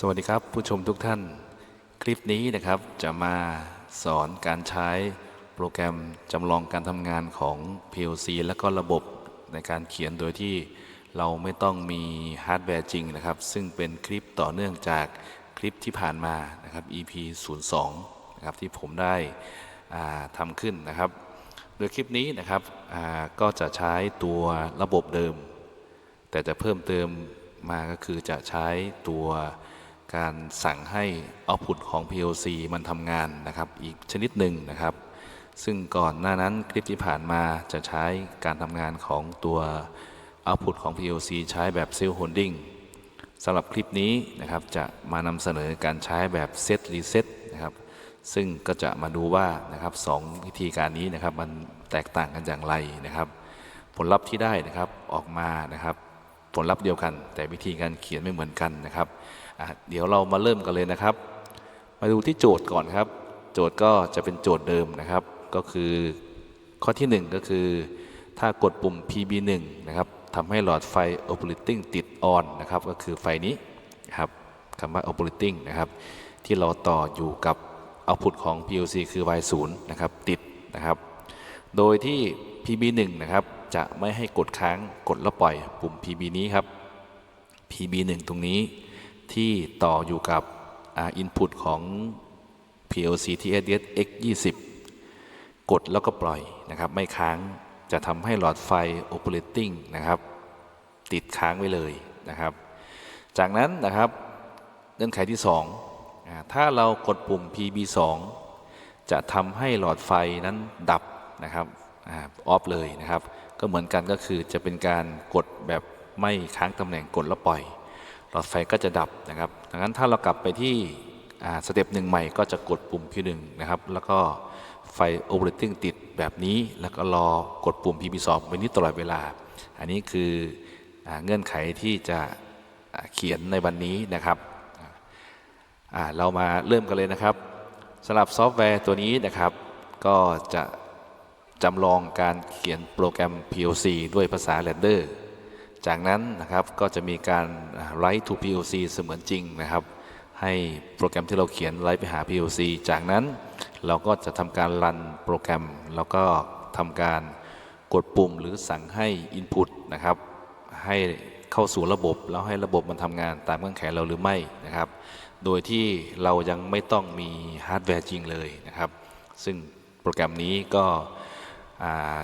สวัสดีครับ ผู้ชมทุกท่าน คลิปนี้นะครับจะมาสอนการใช้โปรแกรมจำลองการทำงานของ PLC และก็ระบบในการเขียนโดยที่เราไม่ต้องมีฮาร์ดแวร์จริงนะครับ ซึ่งเป็นคลิปต่อเนื่องจากคลิปที่ผ่านมานะครับ EP 02นะครับที่ผมได้ทำขึ้นนะครับ โดยคลิปนี้นะครับก็จะใช้ตัวระบบเดิม แต่จะเพิ่มเติมมาก็คือจะใช้ตัว การสั่งให้ output ของ PLC มันทำงานนะครับ อีกชนิดหนึ่งนะครับ ซึ่งก่อนหน้านั้นคลิปที่ผ่านมาจะใช้การทำงานของตัว output ของ PLC ใช้แบบ self holding สำหรับคลิปนี้นะครับจะมานำเสนอการใช้แบบ set reset นะครับ ซึ่งก็จะมาดูว่านะครับสองวิธีการนี้นะครับมันแตกต่างกันอย่างไรนะครับ ผลลัพธ์ที่ได้นะครับออกมานะครับ ผลลัพธ์เดียวกัน แต่วิธีการเขียนไม่เหมือนกันนะครับ เดี๋ยวเรามาเริ่มกันเลยนะครับ มาดูที่โจทย์ก่อนครับ โจทย์ก็จะเป็นโจทย์เดิมนะครับ ก็คือข้อที่ 1 ก็คือ ถ้ากดปุ่ม PB1 นะครับทำให้หลอดไฟ operating ติด on นะครับ ก็คือไฟนี้นะครับคำว่า operating นะครับ ที่เราต่ออยู่กับ output ของ PLC คือ Y0 นะครับ ติดนะครับ โดยที่ PB1 นะครับ จะไม่ให้กดค้างกดแล้วปล่อยปุ่ม PB นี้ครับ PB1 ตรงนี้ ที่ต่ออยู่กับอ่า input ของ PLC TSS X20 กดแล้วก็ปล่อยนะครับ ไม่ค้างจะทำให้หลอดไฟ operating นะครับ ติดค้างไว้เลยนะครับ จากนั้นนะครับเงื่อนไขที่2อ่าถ้าเรากดปุ่ม PB2 จะทำให้หลอดไฟนั้นดับนะครับออฟเลยนะครับ ก็เหมือนกันก็คือจะเป็นการกดแบบไม่ค้างตำแหน่งกดแล้วปล่อย ลอดไฟก็จะดับนะครับดังนั้นถ้าเรากลับไปที่สเต็ปหนึ่งใหม่ก็จะกดปุ่ม P1 นะครับ แล้วก็ไฟ Operating ติดแบบนี้ แล้วก็รอกดปุ่ม PB2 ไปนี้ตลอดเวลา อันนี้คืออเงื่อนไขที่จะเขียนในวันนี้นะครับเรามาเริ่มกันเลยนะครับสำหรับซอฟต์แวร์ตัวนี้นะครับ ก็จะจำลองการเขียนโปรแกรม PLC ด้วยภาษา Render จากนั้นนะครับก็จะมีการอ่า write to PLC เสมือนจริงนะครับ ให้โปรแกรมที่เราเขียน write ไปหา PLC จากนั้นเราก็จะทำการรันโปรแกรม แล้วก็ทำการกดปุ่มหรือสั่งให้ Input นะครับให้เข้าสู่ระบบ แล้วให้ระบบมันทำงานตามเงื่อนไขเราหรือไม่นะครับ โดยที่เรายังไม่ต้องมีฮาร์ดแวร์จริงเลยนะครับ ซึ่งโปรแกรมนี้ก็อ่า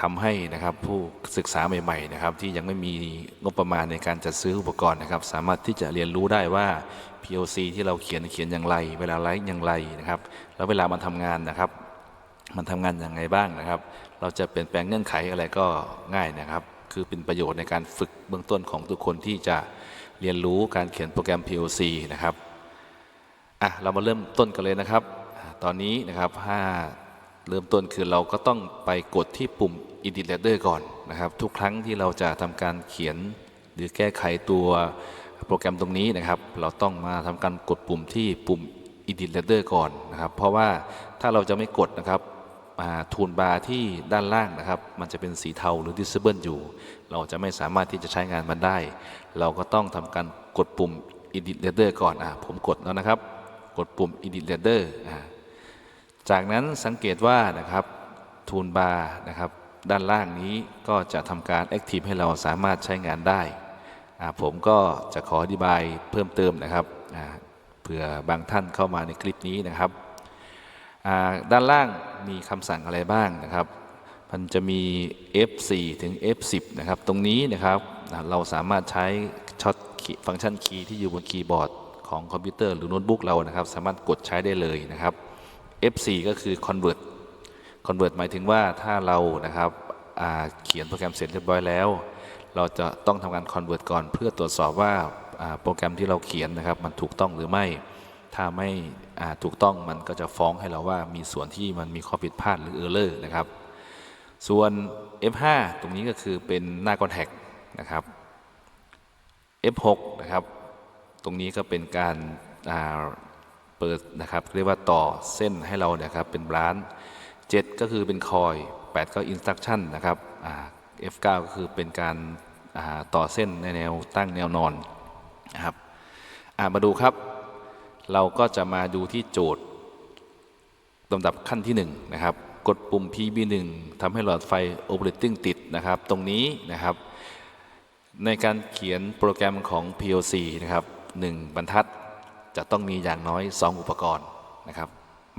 ทำให้นะครับผู้ศึกษาใหม่ๆนะครับที่ยังไม่มีงบประมาณในการจัดซื้ออุปกรณ์นะครับ สามารถที่จะเรียนรู้ได้ว่า PLC ที่เราเขียนเขียนอย่างไร เวลาไลฟ์อย่างไรนะครับ แล้วเวลามันทำงานนะครับ มันทำงานอย่างไรบ้างนะครับ เราจะเปลี่ยนแปลงเงื่อนไขอะไรก็ง่ายนะครับ คือเป็นประโยชน์ในการฝึกเบื้องต้นของทุกคนที่จะเรียนรู้การเขียนโปรแกรม PLC นะครับอะเรามาเริ่มต้นกันเลยนะครับ ตอนนี้นะครับถ้า เริ่มต้นคือเราก็ต้องไปกดที่ปุ่ม Edit Ladder ก่อนนะครับ ทุกครั้งที่เราจะทำการเขียนหรือแก้ไขตัวโปรแกรมตรงนี้นะครับ เราต้องมาทำการกดปุ่มที่ปุ่ม Edit Ladder ก่อนนะครับ เพราะว่าถ้าเราจะไม่กดนะครับทูนบาร์ที่ด้านล่างนะครับ มันจะเป็นสีเทาหรือ Disable อยู่ เราจะไม่สามารถที่จะใช้งานมันได้ เราก็ต้องทำการกดปุ่ม Edit Ladder ก่อนอะผมกดแล้วนะครับ กดปุ่ม Edit Ladder อ่า จากนั้นสังเกตว่านะครับทูนบาร์นะครับด้านล่างนี้ก็จะทำการ Active ให้เราสามารถใช้งานได้ ผมก็จะขออธิบายเพิ่มเติมนะครับเผื่อบางท่านเข้ามาในคลิปนี้นะครับ ด้านล่างมีคำสั่งอะไรบ้างนะครับ มันจะมี F4 ถึง F10 นะครับ ตรงนี้นะครับเราสามารถใช้ช็อตฟังก์ชันคีย์ที่อยู่บนคีย์บอร์ดของคอมพิวเตอร์หรือโน้ตบุ๊กเรานะครับ สามารถกดใช้ได้เลยนะครับ F4 ก็คือ convert convert หมายถึงว่าถ้าเรานะครับเขียนโปรแกรมเสร็จเรียบร้อยแล้ว เราจะต้องทำการ convert ก่อน เพื่อตรวจสอบว่าโปรแกรมที่เราเขียนนะครับ มันถูกต้องหรือไม่ ถ้าไม่ถูกต้องมันก็จะฟ้องให้เราว่ามีส่วนที่มันมีข้อผิดพลาดหรือ error นะครับ ส่วน F5 ตรงนี้ก็คือเป็นหน้า contact นะครับ F6 นะครับ ตรงนี้ก็เป็นการ เปิดนะครับเรียกว่าต่อเส้นให้เราเนี่ยครับเป็นบล้าน 7 ก็คือเป็นคอย 8 ก็ instruction นะครับอ่า F9 ก็คือเป็นการอ่าต่อเส้นในแนวตั้งแนวนอนนะครับอ่ามาดูครับ เราก็จะมาดูที่โจทย์ลำดับขั้นที่1นะครับกดปุ่ม PB1 ทำให้หลอดไฟ Operating ติดนะครับ ตรงนี้นะครับ ในการเขียนโปรแกรมของ PLC นะครับ 1 บรรทัด จะต้องมีอย่างน้อย 2 อุปกรณ์นะครับ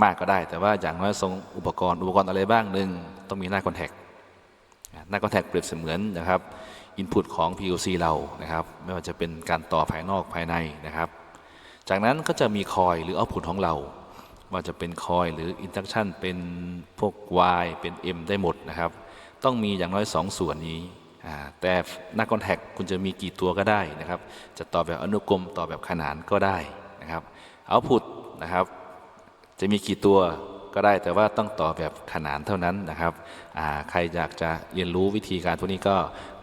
มากก็ได้แต่ว่าอย่างน้อยสองอุปกรณ์อุปกรณ์อะไรบ้างหนึ่งต้องมีหน้าคอนแทคหน้าคอนแทคเปรียบเสมือนนะครับอินพุตของ PLC เรานะครับ ไม่ว่าจะเป็นการต่อภายนอกภายในนะครับ จากนั้นก็จะมีคอยหรือเอาพุตของเรา ว่าจะเป็นคอยหรืออินดักชันเป็นพวก Y เป็น M ได้หมดนะครับ ต้องมีอย่างน้อย2ส่วนนี้แต่หน้าคอนแทคคุณจะมีกี่ตัวก็ได้นะครับ จะต่อแบบอนุกรมต่อแบบขนานก็ได้ นะครับเอาพุตนะครับ จะมีกี่ตัวก็ได้แต่ว่าต้องต่อแบบขนานเท่านั้นนะครับ ใครอยากจะเรียนรู้วิธีการพวกนี้ก็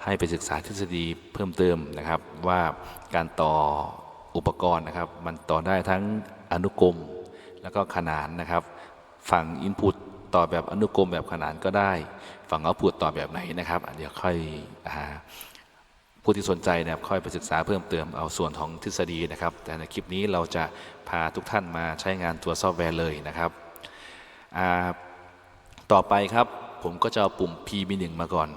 ให้ไปศึกษาทฤษฎีเพิ่มเติมนะครับ ว่าการต่ออุปกรณ์นะครับ มันต่อได้ทั้งอนุกรม แล้วก็ขนานนะครับ ฝั่งอินพุตต่อแบบอนุกรมแบบขนานก็ได้ ฝั่งเอาพุตต่อแบบไหนนะครับอะเดี๋ยวค่อยอา ผู้ที่สนใจนะครับค่อยไปศึกษาเพิ่มเติมเอาส่วนของทฤษฎีนะครับ แต่ในคลิปนี้เราจะพาทุกท่านมาใช้งานตัวซอฟต์แวร์เลยนะครับ ต่อไปครับผมก็จะเอาปุ่ม PB1 มาก่อน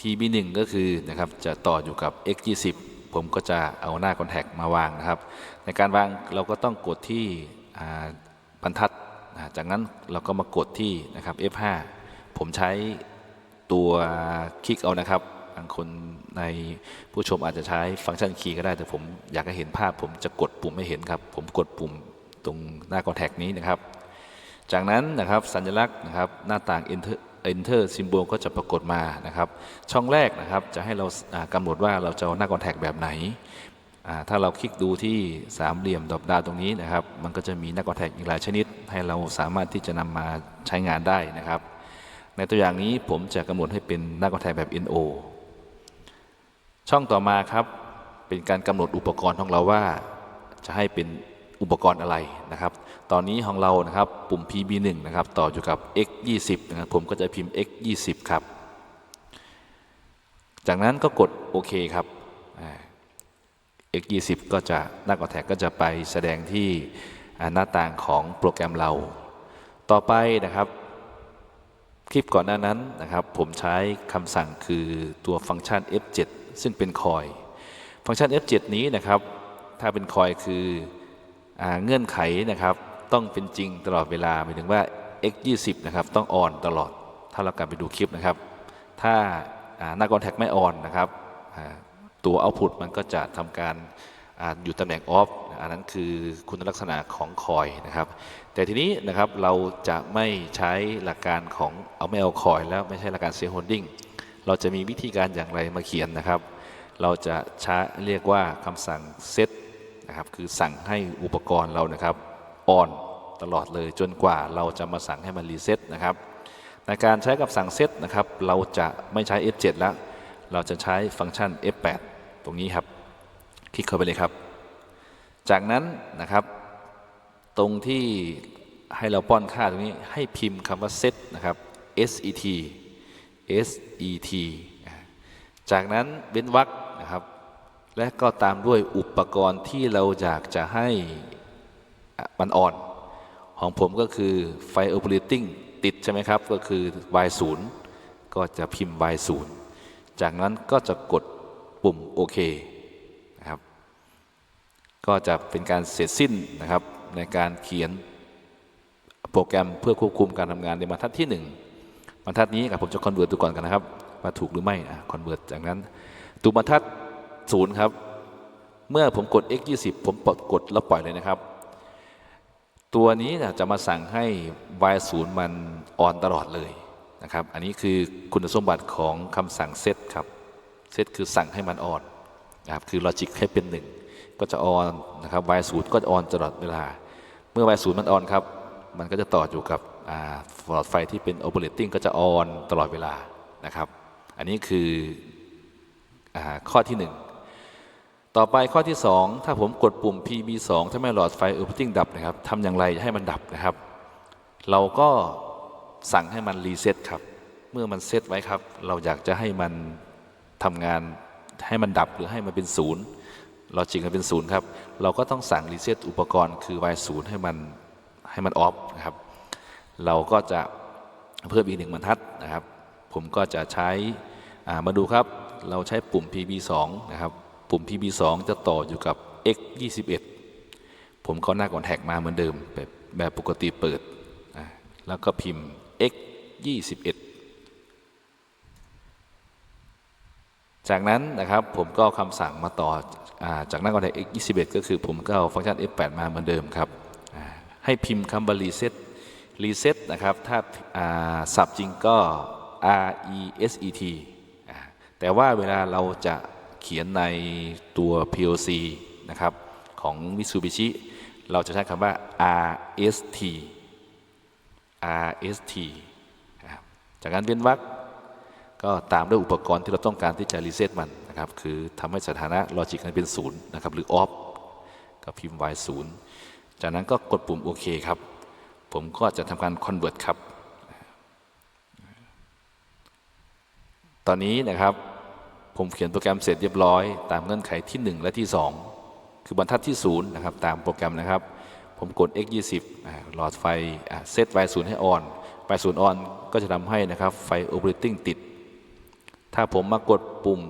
PB1 ก็คือนะครับจะต่ออยู่กับ X20 ผมก็จะเอาหน้าคอนแทคมาวางนะครับ ในการวางเราก็ต้องกดที่บรรทัด จากนั้นเราก็มากดที่นะครับ F5 ผมใช้ตัวคลิกเอานะครับ บางคนในผู้ชมอาจจะใช้ฟังก์ชันคีย์ก็ได้ แต่ผมอยากให้เห็นภาพ ผมจะกดปุ่มไม่เห็นครับ ผมกดปุ่มตรงหน้าคอนแทคนี้นะครับ จากนั้นนะครับสัญลักษณ์นะครับหน้าต่าง enter enter symbol ก็จะปรากฏมานะครับ ช่องแรกนะครับจะให้เรากำหนดว่าเราจะหน้าคอนแทคแบบไหน ถ้าเราคลิกดูที่สามเหลี่ยมดอกดาวตรงนี้นะครับ มันก็จะมีหน้าคอนแทคอีกหลายชนิด ให้เราสามารถที่จะนำมาใช้งานได้นะครับ ในตัวอย่างนี้ผมจะกำหนดให้เป็นหน้าคอนแทคแบบ NO ช่องต่อมาครับเป็นการกำหนดอุปกรณ์ของเราว่าจะให้เป็นอุปกรณ์อะไรนะครับ ตอนนี้ของเรานะครับปุ่ม PB1 นะครับต่ออยู่กับ X20 นะครับผมก็จะพิมพ์ X20 ครับ จากนั้นก็กดโอเคครับอ่า X20 ก็จะหน้าคอแทคก็จะไปแสดงที่หน้าต่างของโปรแกรมเรา ต่อไปนะครับ คลิปก่อนหน้านั้นนะครับ ผมใช้คำสั่งคือตัวฟังก์ชัน F7 ซึ่งเป็นคอย ฟังก์ชัน F7 นี้นะครับ ถ้าเป็นคอยคืออเงื่อนไขนะครับต้องเป็นจริงตลอดเวลาหมายถึงว่า X20 นะครับต้องออนตลอด ถ้าเรากลับไปดูคลิปนะครับ ถ้าหน้าคอนแทคไม่ออนนะครับตัวเอาพุตมันก็จะทำการอยู่ตำแหน่งออฟอันนั้นคือคุณลักษณะของคอยนะครับ แต่ทีนี้นะครับเราจะไม่ใช้หลักการของเอาไม่เอาคอย แล้วไม่ใช่หลักการเซ h โฮ l ดิ้ง เราจะมีวิธีการอย่างไรมาเขียนนะครับ เราจะใช้เรียกว่าคำสั่งเซตนะครับ คือสั่งให้อุปกรณ์เรานะครับออนตลอดเลยจนกว่าเราจะมาสั่งให้มันรีเซ็ตนะครับ ในการใช้กับสั่งเซตนะครับ เราจะไม่ใช้ F7 แล้ว เราจะใช้ฟังก์ชัน F8 ตรงนี้ครับ คลิกเข้าไปเลยครับ จากนั้นนะครับ ตรงที่ให้เราป้อนค่าตรงนี้ให้พิมพ์คำว่า set นะครับ set set จากนั้นเว้นวรรคนะครับ และก็ตามด้วยอุปกรณ์ที่เราอยากจะให้มันอ่อน ของผมก็คือไฟ operating ติดใช่ไหมครับ ก็คือ y 0ก็จะพิมพ์ y 0จากนั้นก็จะกดปุ่มโอเคนะครับ ก็จะเป็นการเสร็จสิ้นนะครับในการเขียนโปรแกรมเพื่อควบคุมการทำงานในบรรทัดที่ 1 บรรทัดนี้กับผมจะคอนเวิร์ตดูก่อนกันนะครับว่าถูกหรือไม่คอนเวิร์ตจากนั้นตัวบรรทัดศูนย์ครับ เมื่อผมกด x 20ผมกดแล้วปล่อยเลยนะครับ ตัวนี้จะมาสั่งให้ y 0มันออนตลอดเลยนะครับ อันนี้คือคุณสมบัติของคำสั่งเซตครับเซตคือสั่งให้มันออนนะครับคือลอจิกให้เป็นหนึ่งก็จะออนนะครับ y 0ก็จะออนตลอดเวลา เมื่อ y 0มันออนครับ มันก็จะต่ออยู่กับ หลอดไฟที่เป็น operating ก็จะออนตลอดเวลานะครับ อันนี้คืออข้อที่หนึ่งต่อไปข้อที่ 2 ถ้าผมกดปุ่ม PB2 ถ้าไม่หลอดไฟ operating ดับนะครับทำอย่างไรให้มันดับนะครับ เราก็สั่งให้มันรีเซ็ตครับ เมื่อมันเซ็ตไว้ครับ เราอยากจะให้มันทำงานให้มันดับหรือให้มันเป็นศูนย์ลอจิกมันเป็นศูนย์ครับ เราก็ต้องสั่งรีเซ็ตอุปกรณ์คือ y 0ให้มันให้มันออฟนะครับ เราก็จะเพิ่มอีกหนึ่งบรรทัดนะครับ ผมก็จะใช้ามาดูครับ เราใช้ปุ่ม PB2 นะครับ ปุ่ม PB2 จะต่ออยู่กับ X 21ผมก็หน้าก่อนแท็กมาเหมือนเดิม แบบแบบปกติเปิด แล้วก็พิมพ์ X 21จากนั้นนะครับผมก็คำสั่งมาต่ออาจากหน้าคอนแทค x 21ก็คือผมก็เอาฟังก์ชัน f8 มาเหมือนเดิมครับ ให้พิมพ์คำว่า reset reset นะครับ ถ้าสับจริงก็ r e s e t แต่ว่าเวลาเราจะเขียนในตัว POC นะครับ ของ Mitsubishi เราจะใช้คำว่า r s t r s t จากนั้นเว้นวรรคก็ตามด้วยอุปกรณ์ที่เราต้องการที่จะรีเซ็ตมันนะครับ คือทำให้สถานะลอจิกนั้นเป็นศูนย์นะครับ หรือออฟก็พิมพ์ y ศูนย์จากนั้นก็กดปุ่มโอเคครับ ผมก็จะทำการคอนเวิร์ตครับ ตอนนี้นะครับผมเขียนโปรแกรมเสร็จเรียบร้อย ตามเงื่อนไขที่ 1 และที่ 2 คือบรรทัดที่0นะครับตามโปรแกรมนะครับ ผมกด x 2 0หลอดไฟเซต y 0ให้ออน y 0ออนก็จะทำให้นะครับไฟ operating ติด ถ้าผมมากดปุ่ม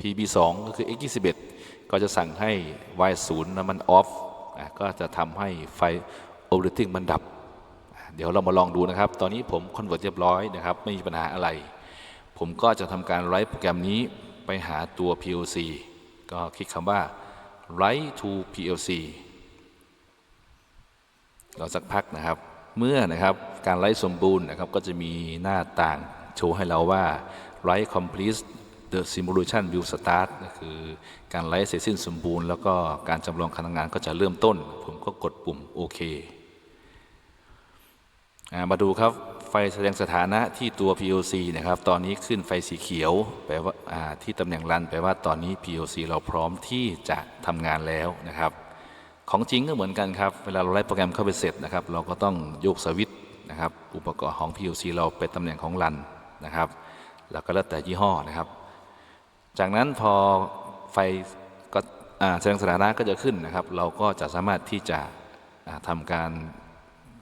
PB2 ก็คือ X 21ก็จะสั่งให้ Y 0นะมัน off อะก็จะทำให้ไฟ operating มันดับ เดี๋ยวเรามาลองดูนะครับ ตอนนี้ผม convert เรียบร้อยนะครับ ไม่มีปัญหาอะไร ผมก็จะทำการ write โปรแกรมนี้ไปหาตัว PLC ก็คลิกคำว่า write to PLC รอสักพักนะครับ เมื่อนะครับการไลฟ์สมบูรณ์นะครับ ก็จะมีหน้าต่างโชว์ให้เราว่า write complete the simulation will start ก็คือการไลฟ์เสร็จสิ้นสมบูรณ์ แล้วก็การจำลองการทำงานก็จะเริ่มต้น ผมก็กดปุ่มโอเค มาดูครับไฟแสดงสถานะที่ตัว POC นะครับ ตอนนี้ขึ้นไฟสีเขียวแปลว่าที่ตำแหน่งรันแปลว่าตอนนี้ POC เราพร้อมที่จะทำงานแล้วนะครับ ของจริงก็เหมือนกันครับ เวลาเราไล่โปรแกรมเข้าไปเสร็จนะครับ เราก็ต้องโยกสวิตช์นะครับ อุปกรณ์ของ PLC เราไปตำแหน่งของรันนะครับ แล้วก็แล้วแต่ยี่ห้อนะครับ จากนั้นพอไฟก็แสดงสถานะก็จะขึ้นนะครับ เราก็จะสามารถที่จะทำการ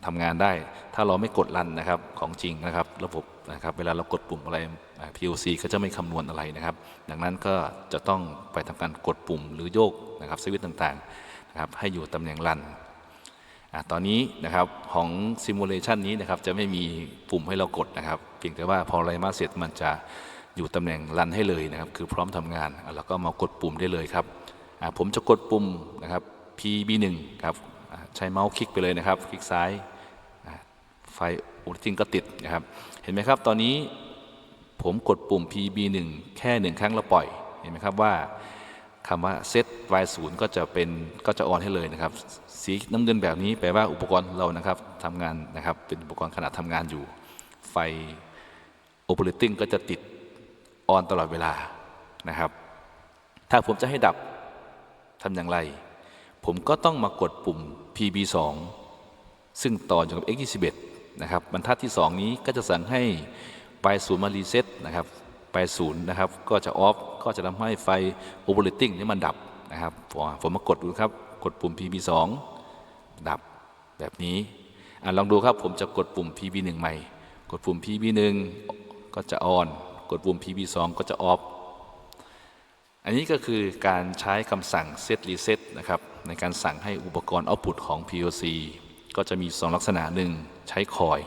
ทำงานได้ ถ้าเราไม่กดรันนะครับของจริงนะครับ ระบบนะครับ เวลาเรากดปุ่มอะไร PLC ก็จะไม่คำนวณอะไรนะครับ ดังนั้นก็จะต้องไปทำการกดปุ่มหรือโยกนะครับสวิตต่างๆนะครับให้อยู่ตำแหน่งรันอะตอนนี้นะครับของซิมูเลชันนี้นะครับจะไม่มีปุ่มให้เรากดนะครับ เพียงแต่ว่าพอไรมาเสร็จมันจะอยู่ตำแหน่งรันให้เลยนะครับ คือพร้อมทำงานอะเราก็มากดปุ่มได้เลยครับอะผมจะกดปุ่มนะครับ PB1 ครับใช้เมาส์คลิกไปเลยนะครับ คลิกซ้าย ไฟโอเ t ิงก็ติดนะครับ เห็นไหมครับ ตอนนี้ผมกดปุ่ม PB1 แค่หนึ่งครั้งแล้วปล่อย เห็นไหมครับว่าคำว่า set y 0ก็จะเป็นก็จะออนให้เลยนะครับ สีน้ำเงินแบบนี้แปลว่าอุปกรณ์เรานะครับทำงานนะครับ เป็นอุปกรณ์ขณะทำงานอยู่ ไฟ operating ก็จะติดออนตลอดเวลานะครับ ถ้าผมจะให้ดับทำอย่างไร ผมก็ต้องมากดปุ่ม PB 2 ซึ่งต่ออยู่กับ X 2 1 นะครับบรรทัดที่ 2 นี้ก็จะสั่งให้ y 0มารีเซ็ตนะครับ y 0นย์นะครับ ก็จะออฟก็จะทำให้ไฟ operating นี่มันดับนะครับผมมากดดูครับ กดปุ่ม PB 2 ดับแบบนี้อลองดูครับผมจะกดปุ่ม PB 1 ใหม่ กดปุ่ม PB 1 ก็จะออน กดปุ่ม PB 2 ก็จะออฟอันนี้ก็คือการใช้คำสั่ง set reset นะครับในการสั่งให้อุปกรณ์ output ของ PLC ก็จะมี2ลักษณะหนึ่งใช้คอย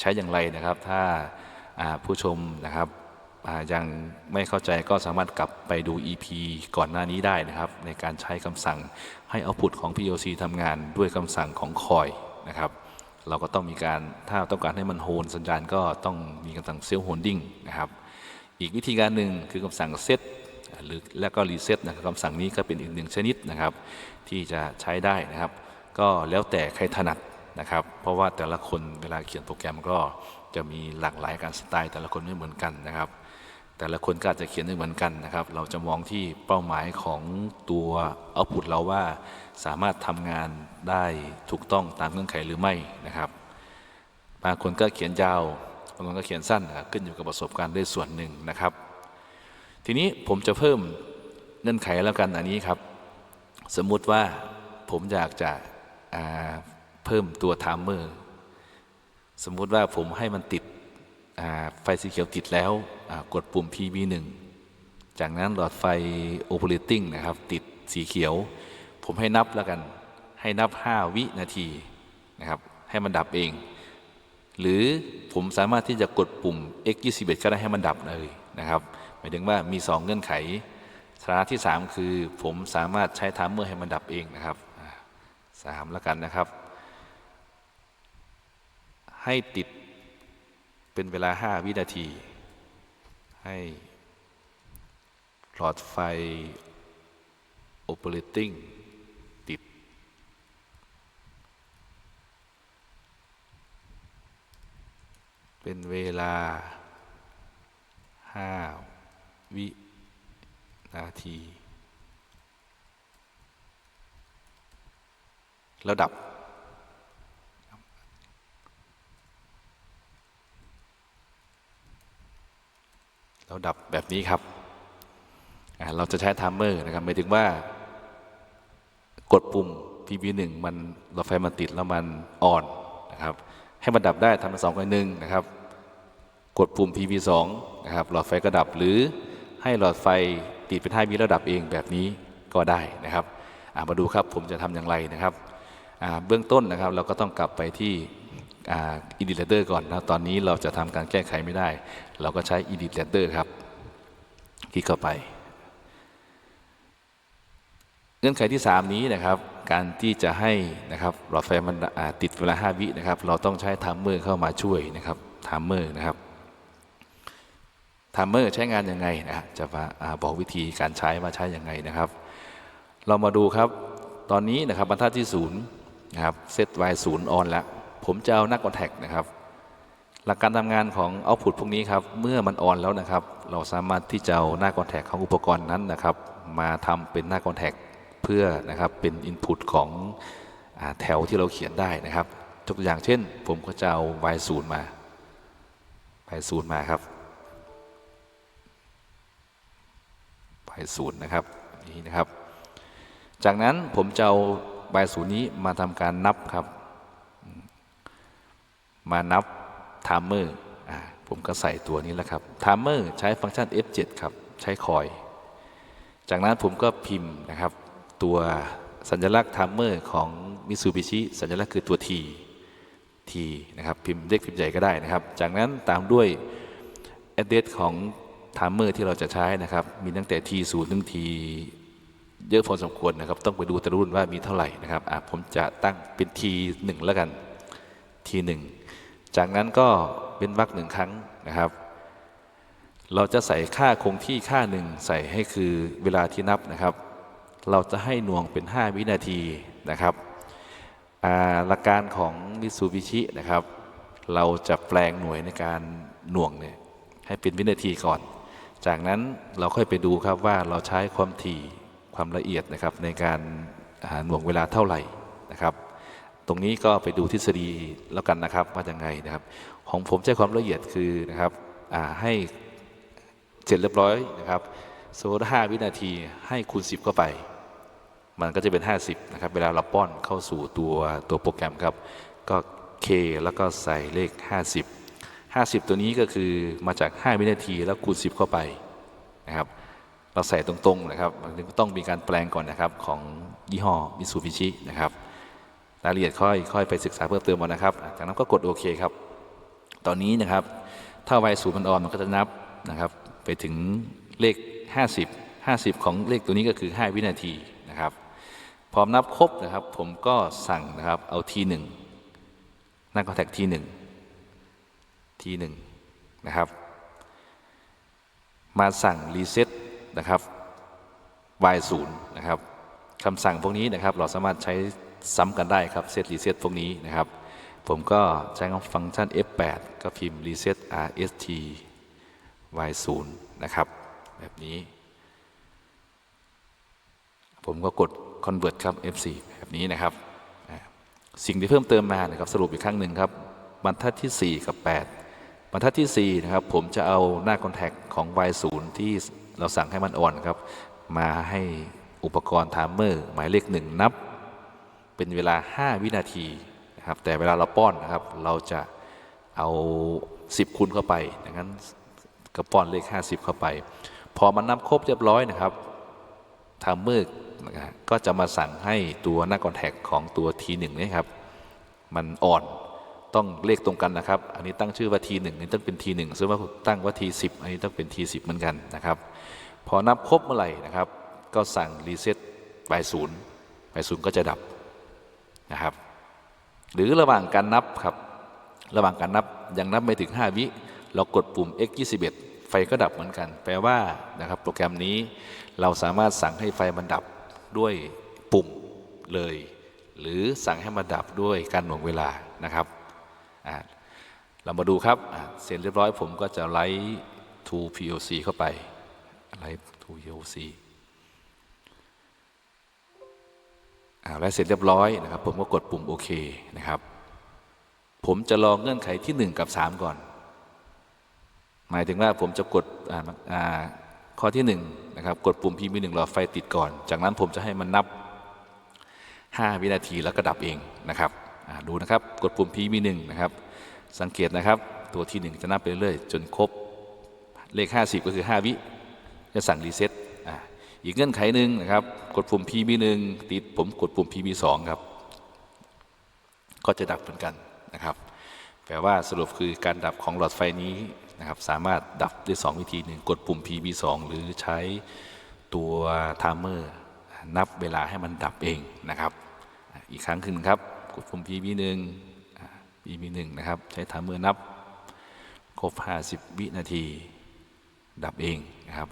ใช้อย่างไรนะครับ ถ้าาผู้ชมนะครับยังไม่เข้าใจก็สามารถกลับไปดู EP ก่อนหน้านี้ได้นะครับ ในการใช้คำสั่งให้ output ของ PLC ทำงานด้วยคำสั่งของคอยนะครับ เราก็ต้องมีการถ้าต้องการให้มันโฮนสัญญาณก็ต้องมีคำสั่ง self holding นะครับ อีกวิธีการหนึ่งคือคำสั่ง set หรือและก็ reset นะครับคำสั่งนี้ก็เป็นอีกหนึ่งชนิดนะครับ ที่จะใช้ได้นะครับ ก็แล้วแต่ใครถนัดนะครับ เพราะว่าแต่ละคนเวลาเขียนโปรแกรมก็จะมีหลากหลายการสไตล์ แต่ละคนไม่เหมือนกันนะครับ แต่ละคนก็อาจจะเขียนไม่เหมือนกันนะครับ เราจะมองที่เป้าหมายของตัวเอาพุตเราว่าสามารถทำงานได้ถูกต้องตามเงื่อนไขหรือไม่นะครับบางคนก็เขียนยาวบางคนก็เขียนสั้นขึ้นอยู่กับประสบการณ์ด้วยส่วนหนึ่งนะครับ ทีนี้ผมจะเพิ่มเงื่อนไขแล้วกันอันนี้ครับ สมมุติว่าผมอยากจะ เพิ่มตัวไทม์เมอร์สมมุติว่าผมให้มันติดไฟสีเขียวติดแล้วกดปุ่ม PB1 จากนั้นหลอดไฟ Operating นะครับ ติดสีเขียว ผมให้นับแล้วกันให้นับ 5 วินาทีนะครับ ให้มันดับเอง หรือผมสามารถที่จะกดปุ่ม X 2 1ก็ได้ให้มันดับเลยนะครับ หมายถึงว่ามี 2 เงื่อนไขสถานะที่ 3 คือผมสามารถใช้ไทม์เมอร์ให้มันดับเองนะครับ สามแล้วกันนะครับ ให้ติดเป็นเวลา 5 วินาที ให้หลอดไฟ operating ติด เป็นเวลา 5 วินาที แล้วดับเราดับแบบนี้ครับ เราจะใช้ไทม์เมอร์นะครับหมายถึงว่ากดปุ่ม PB1 มันหลอดไฟมันติดแล้วมันอ่อนนะครับ ให้มันดับได้ทำเป็นสองกับหนึ่งนะครับ กดปุ่ม PB2 นะครับ หลอดไฟก็ดับหรือให้หลอดไฟติดเป็น5วิแล้วดับเองแบบนี้ก็ได้นะครับมาดูครับผมจะทำอย่างไรนะครับ เบื้องต้นนะครับเราก็ต้องกลับไปที่อินดิเลเตอร์ก่อนนะตอนนี้เราจะทำการแก้ไขไม่ได้ เราก็ใช้ Edit Letter ครับ คลิกเข้าไป เงื่อนไขที่ 3 นี้นะครับการที่จะให้นะครับหลอดไฟมันติดเวลา 5 วินะครับ เราต้องใช้ไทม์เมอร์เข้ามาช่วยนะครับไทม์เมอร์นะครับไทม์เมอร์ใช้งานยังไงนะจะมาอาบอกวิธีการใช้ว่าใช้ยังไงนะครับ เรามาดูครับ ตอนนี้นะครับบรรทัดที่ 0 นะครับเซต y 0 on แล้ว ผมจะเอาหน้าคอนแทคนะครับ หลักการทำงานของเอาพุตพวกนี้ครับ เมื่อมันออนแล้วนะครับ เราสามารถที่จะเอาหน้าคอนแทคของอุปกรณ์นั้นนะครับ มาทำเป็นหน้าคอนแทคเพื่อนะครับเป็นอินพุตของอแถวที่เราเขียนได้นะครับยกตัวอย่างเช่น ผมก็จะเอา y 0มา y 0มาครับ y 0นะครับนี่นะครับ จากนั้นผมจะเอา y 0นี้มาทำการนับครับ มานับไทม์เมอร์อผมก็ใส่ตัวนี้แล้วครับไทม์เมอร์ใช้ฟังก์ชัน F7 ครับ ใช้คอย จากนั้นผมก็พิมพ์นะครับ ตัวสัญลักษณ์ไทม์เมอร์ของมิ t ูบิชิสัญลักษณ์คือตัว T T นะครับพิมพ์เล็กพิมพ์ใหญ่ก็ได้นะครับ จากนั้นตามด้วย address ของไทม์เมอร์ที่เราจะใช้นะครับ มีตั้งแต่ T0 ถึง T เยอะพอสมควรนะครับ ต้องไปดูแต่รุ่นว่ามีเท่าไหร่นะครับอะผมจะตั้งเป็น T1 แล้วกัน T1 จากนั้นก็เป็นวรรคหนึ่งครั้งนะครับ เราจะใส่ค่าคงที่ค่าหนึ่งใส่ให้คือเวลาที่นับนะครับ เราจะให้หน่วงเป็น 5 วินาทีนะครับหลักการของมิสูบิชินะครับ เราจะแปลงหน่วยในการหน่วงเนี่ยให้เป็นวินาทีก่อน จากนั้นเราค่อยไปดูครับว่าเราใช้ความถี่ ความละเอียดนะครับในการหน่วงเวลาเท่าไหร่นะครับ ตรงนี้ก็ไปดูทฤษฎีแล้วกันนะครับว่ายังไงนะครับ ของผมใช้ความละเอียดคือนะครับให้เสร็จเรียบร้อยนะครับสมมติห้าวินาทีให้คูณ 10 เข้าไป มันก็จะเป็น 50นะครับเวลาเราป้อนเข้าสู่ตัวตัวโปรแกรมครับ ก็ K แล้วก็ใส่เลข 50 50 ตัวนี้ก็คือมาจาก 5 วินาทีแล้วคูณ 10 เข้าไปนะครับ เราใส่ตรงๆนะครับต้องมีการแปลงก่อนนะครับของยี่ห้อมิซูบิชินะครับรายละเอียดค่อยค่อยไปศึกษาเพิ่มเติมเอานะครับ จากนั้นก็กดโอเคครับ ตอนนี้นะครับ ถ้า y ศูนย์มันออนมันก็จะนับนะครับ ไปถึงเลข 50 50 ของเลขตัวนี้ก็คือ 5 วินาทีนะครับ พร้อมนับครบนะครับ ผมก็สั่งนะครับเอาทีหนึ่งนั่นก็แท็กทีหนึ่งทีหนึ่งนะครับ มาสั่งรีเซ็ต นะครับ y ศูนย์นะครับคำสั่งพวกนี้นะครับ เราสามารถใช้ซ้ำกันได้ครับเซตรีเซ็ตพวกนี้นะครับ ผมก็ใช้ฟังก์ชัน F8 ก็พิมพ์ reset rst y 0นะครับ แบบนี้ ผมก็กด convert ครับ F4 แบบนี้นะครับ สิ่งที่เพิ่มเติมมานะครับสรุปอีกครั้งหนึ่งครับบรรทัดที่ 4 กับ 8 บรรทัดที่ 4 นะครับ ผมจะเอาหน้า contact ของ y 0ที่ เราสั่งให้มันอ่อนครับ มาให้อุปกรณ์ไทม์เมอร์หมายเลขหนึ่งนับ เป็นเวลา 5 วินาทีนะครับ แต่เวลาเราป้อนนะครับ เราจะเอา 10 คูณเข้าไปดังนั้นก็ป้อนเลข 50 เข้าไป พอมันนับครบเรียบร้อยนะครับไทม์เมอร์นะก็จะมาสั่งให้ตัวหน้าคอนแทคของตัว T1 นี่ครับ มันอ่อน ต้องเลขตรงกันนะครับ อันนี้ตั้งชื่อว่า T1 อันนี้ต้องเป็น T1 ซึ่งว่าตั้งว่า T10 อันนี้ต้องเป็น T10 เหมือนกันนะครับ พอนับครบเมื่อไหร่นะครับ ก็สั่งรีเซ็ตไปศูนย์ไปศูนย์ก็จะดับนะครับ หรือระหว่างการนับครับ ระหว่างการนับยังนับไม่ถึง 5 วิ เรากดปุ่ม x 21ไฟก็ดับเหมือนกัน แปลว่านะครับ โปรแกรมนี้เราสามารถสั่งให้ไฟมันดับด้วยปุ่มเลย หรือสั่งให้มันดับด้วยการหน่วงเวลานะครับ เรามาดูครับ เสร็จเรียบร้อยผมก็จะไลท์ to POC เข้าไป ไลท์ to POC อ่าและเสร็จเรียบร้อยนะครับ ผมก็กดปุ่มโอเคนะครับ ผมจะลองเงื่อนไขที่ 1 กับ 3 ก่อน หมายถึงว่าผมจะกดอ่าข้อที่1นะครับ กดปุ่ม PB 1รอไฟติดก่อน จากนั้นผมจะให้มันนับ 5 วินาทีแล้วก็ดับเองนะครับ ดูนะครับ กดปุ่ม PB 1นะครับ สังเกตนะครับตัวที่ 1 จะนับไปเรื่อยๆจนครบเลข 50 ก็คือ 5 วิ จะสั่งรีเซ็ตอ่าอีกเงื่อนไขหนึ่งนะครับ กดปุ่ม PB 1ติดผมกดปุ่ม PB 2ครับ ก็จะดับเหมือนกันนะครับแปลว่าสรุปคือการดับของหลอดไฟนี้นะครับสามารถดับด้วย2วิธีหนึ่งกดปุ่ม PB2 หรือใช้ตัวไทม์เมอร์นับเวลาให้มันดับเองนะครับ อีกครั้งหนึ่งครับ กดปุ่ม PB1 อะ PB1 นะครับ ใช้ไทม์เมอนับ ครบ 50 วินาที ดับเองนะครับ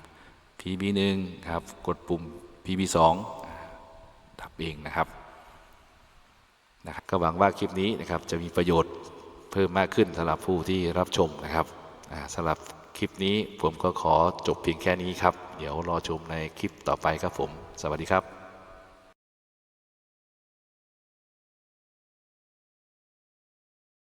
PB1 ครับ กดปุ่ม PB2 อะดับเองนะครับนะครับก็หวังว่าคลิปนี้นะครับจะมีประโยชน์เพิ่มมากขึ้นสำหรับผู้ที่รับชมนะครับสำหรับคลิปนี้ผมก็ขอจบเพียงแค่นี้ครับ เดี๋ยวรอชมในคลิปต่อไปครับผม สวัสดีครับ